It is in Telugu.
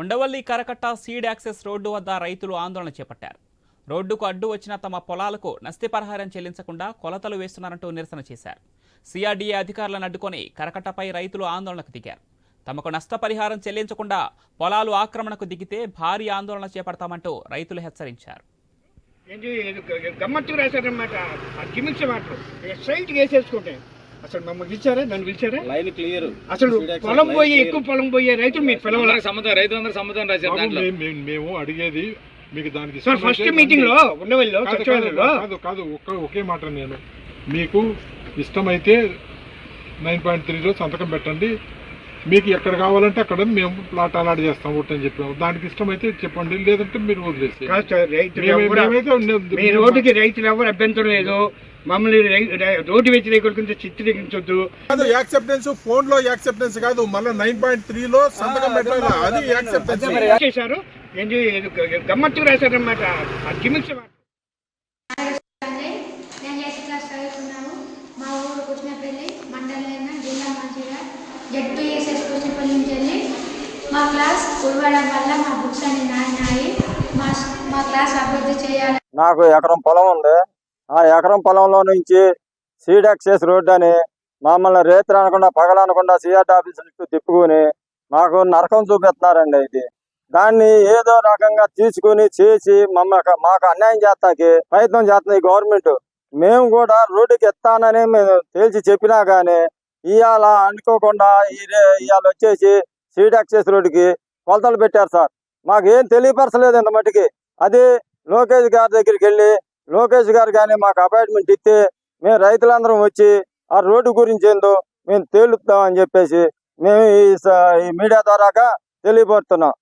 ఉండవల్లి కరకట్ట సీడ్ యాక్సెస్ రోడ్డు వద్ద రైతులు ఆందోళన చేపట్టారు. రోడ్డుకు అడ్డు వచ్చిన తమ పొలాలకు నష్టపరిహారం చెల్లించకుండా కొలతలు వేస్తున్నారంటూ నిరసన చేశారు. సిఆర్డీఏ అధికారులను అడ్డుకొని కరకట్టపై రైతులు ఆందోళనకు దిగారు. తమకు నష్టపరిహారం చెల్లించకుండా పొలాలు ఆక్రమణకు దిగితే భారీ ఆందోళన చేపడతామంటూ రైతులు హెచ్చరించారు. గమ్మత్తు గిమిక్స్ మాటలు వేసేసుకుంటే అసలు మమ్మల్ని పిలిచారా? నన్ను పిలిచారా? Line clear. అసలు పొలం పోయి ఎక్కువ పొలం పోయే రైతులు మీకు పిలవాలి సముద్రం రైతులందరూ సముద్రం రాశారు దాంట్లో. మేము- అడిగేది మీకు దానికి సార్ ఫస్ట్. మీటింగ్లో ఉండవల్లిలో సచివాలయంలో కాదు కాదు ఒక్క ఒకే మాట నేను. మీకు ఇష్టమైతే నైన్ పాయింట్ త్రీలో సంతకం పెట్టండి. మీకు ఎక్కడ కావాలంటే అక్కడ మేము ప్లాట్ అలాట్ చేస్తాం ఒకటి అని చెప్పాము. దానికి ఇష్టమైతే చెప్పండి లేదంటే మీరు వదిలేసి రోడ్డుకి రైతులు ఎవరు అభ్యంతరం లేదు. మమ్మల్ని రోడ్డు వ్యతిరేకుల కింద చిత్రీకరించొద్దు. కాదు యాక్సెప్టెన్స్ ఫోన్లో యాక్సెప్టెన్స్ కాదు మళ్ళీ నైన్ పాయింట్ త్రీ లో సంతకం పెట్టాలి? అది యాక్సెప్టెన్స్. చేశారు? గమ్మత్తు రాశారనమాట జడ్పీఎస్ఎస్ కృష్ణపల్లి నుంచి వెళ్ళి మా క్లాస్ కురవడం వల్ల మా బుక్స్ అన్ని నాయినాయి మా మా క్లాస్ అభివృద్ధి చేయాలి. నాకు ఎకరం పొలం ఉంది. ఆ ఎకరం పొలంలో నుంచి సీడ్ యాక్సెస్ రోడ్ అని మమ్మల్ని రేత్రి అనకుండా పగలనకుండా సిఆర్టీ ఆఫీస్ చుట్టూ తిప్పుకొని మాకు నరకం చూపిస్తున్నారండి ఇది. దాన్ని ఏదో రకంగా తీసుకుని చేసి మమ్మల్ని మాకు అన్యాయం చేస్తాకి ప్రయత్నం చేస్తుంది గవర్నమెంట్. మేము కూడా రోడ్డుకి ఎత్తానని మేము తేల్చి చెప్పినా కానీ ఇవాళ అనుకోకుండా ఈ రే- ఇవాళ వచ్చేసి సీడ్ యాక్సెస్ రోడ్డుకి కొలతలు పెట్టారు సార్. మాకు ఏం తెలియపరచలేదు ఇంత మటుకి. అది లోకేష్ గారి దగ్గరికి వెళ్ళి లోకేష్ గారు కానీ మాకు అపాయింట్మెంట్ ఇస్తే మేము రైతులందరం వచ్చి ఆ రోడ్డు గురించి ఏందో మేము తేలుపుతామని చెప్పేసి మేము ఈ స- ఈ మీడియా ద్వారాగా తెలియపడుతున్నాం